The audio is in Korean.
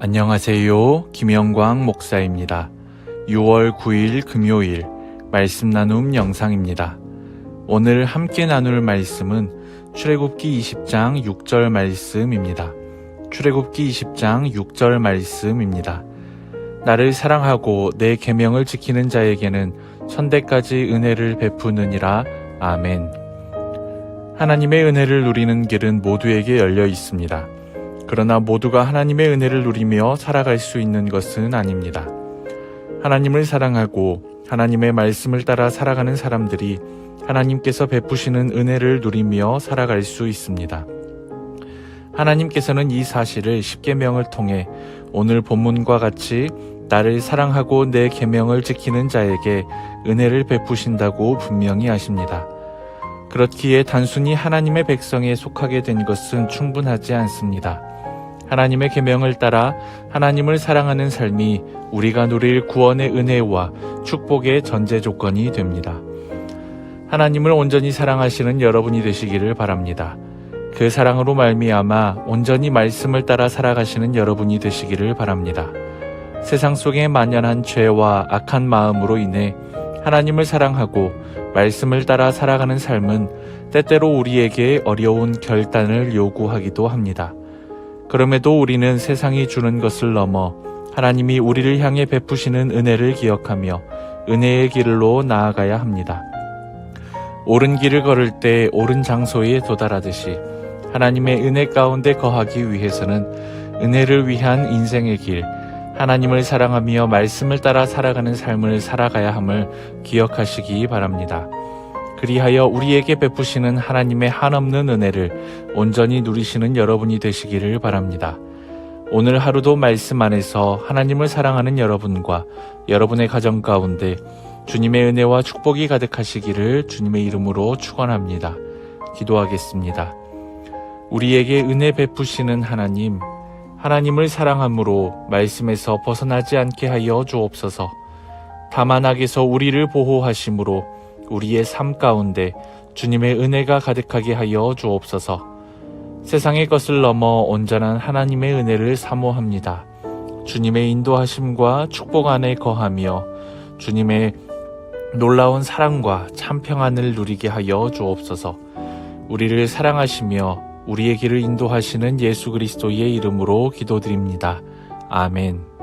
안녕하세요. 김영광 목사입니다. 6월 9일 금요일 말씀 나눔 영상입니다. 오늘 함께 나눌 말씀은 출애굽기 20장 6절 말씀입니다. 출애굽기 20장 6절 말씀입니다. 나를 사랑하고 내 계명을 지키는 자에게는 천대까지 은혜를 베푸느니라. 아멘. 하나님의 은혜를 누리는 길은 모두에게 열려 있습니다. 그러나 모두가 하나님의 은혜를 누리며 살아갈 수 있는 것은 아닙니다. 하나님을 사랑하고 하나님의 말씀을 따라 살아가는 사람들이 하나님께서 베푸시는 은혜를 누리며 살아갈 수 있습니다. 하나님께서는 이 사실을 십계명을 통해 오늘 본문과 같이 나를 사랑하고 내 계명을 지키는 자에게 은혜를 베푸신다고 분명히 하십니다. 그렇기에 단순히 하나님의 백성에 속하게 된 것은 충분하지 않습니다. 하나님의 계명을 따라 하나님을 사랑하는 삶이 우리가 누릴 구원의 은혜와 축복의 전제 조건이 됩니다. 하나님을 온전히 사랑하시는 여러분이 되시기를 바랍니다. 그 사랑으로 말미암아 온전히 말씀을 따라 살아가시는 여러분이 되시기를 바랍니다. 세상 속에 만연한 죄와 악한 마음으로 인해 하나님을 사랑하고 말씀을 따라 살아가는 삶은 때때로 우리에게 어려운 결단을 요구하기도 합니다. 그럼에도 우리는 세상이 주는 것을 넘어 하나님이 우리를 향해 베푸시는 은혜를 기억하며 은혜의 길로 나아가야 합니다. 옳은 길을 걸을 때 옳은 장소에 도달하듯이 하나님의 은혜 가운데 거하기 위해서는 은혜를 위한 인생의 길, 하나님을 사랑하며 말씀을 따라 살아가는 삶을 살아가야 함을 기억하시기 바랍니다. 그리하여 우리에게 베푸시는 하나님의 한없는 은혜를 온전히 누리시는 여러분이 되시기를 바랍니다. 오늘 하루도 말씀 안에서 하나님을 사랑하는 여러분과 여러분의 가정 가운데 주님의 은혜와 축복이 가득하시기를 주님의 이름으로 축원합니다. 기도하겠습니다. 우리에게 은혜 베푸시는 하나님, 하나님을 사랑함으로 말씀에서 벗어나지 않게 하여 주옵소서. 다만 악에서 우리를 보호하심으로 우리의 삶 가운데 주님의 은혜가 가득하게 하여 주옵소서. 세상의 것을 넘어 온전한 하나님의 은혜를 사모합니다. 주님의 인도하심과 축복 안에 거하며 주님의 놀라운 사랑과 참 평안을 누리게 하여 주옵소서. 우리를 사랑하시며 우리의 길을 인도하시는 예수 그리스도의 이름으로 기도드립니다. 아멘.